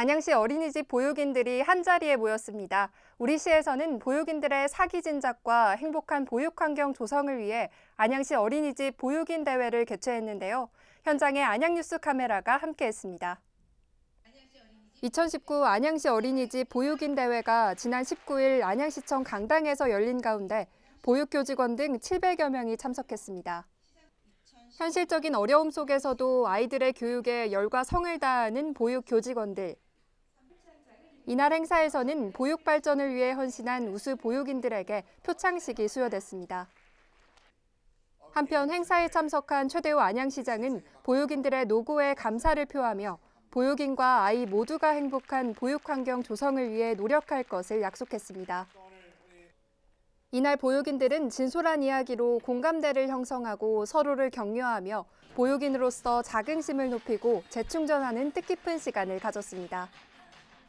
안양시 어린이집 보육인들이 한자리에 모였습니다. 우리 시에서는 보육인들의 사기 진작과 행복한 보육 환경 조성을 위해 안양시 어린이집 보육인 대회를 개최했는데요. 현장에 안양뉴스 카메라가 함께했습니다. 2019 안양시 어린이집 보육인 대회가 지난 19일 안양시청 강당에서 열린 가운데 보육교직원 등 700여 명이 참석했습니다. 현실적인 어려움 속에서도 아이들의 교육에 열과 성을 다하는 보육 교직원들. 이날 행사에서는 보육 발전을 위해 헌신한 우수 보육인들에게 표창식이 수여됐습니다. 한편 행사에 참석한 최대호 안양시장은 보육인들의 노고에 감사를 표하며 보육인과 아이 모두가 행복한 보육 환경 조성을 위해 노력할 것을 약속했습니다. 이날 보육인들은 진솔한 이야기로 공감대를 형성하고 서로를 격려하며 보육인으로서 자긍심을 높이고 재충전하는 뜻깊은 시간을 가졌습니다.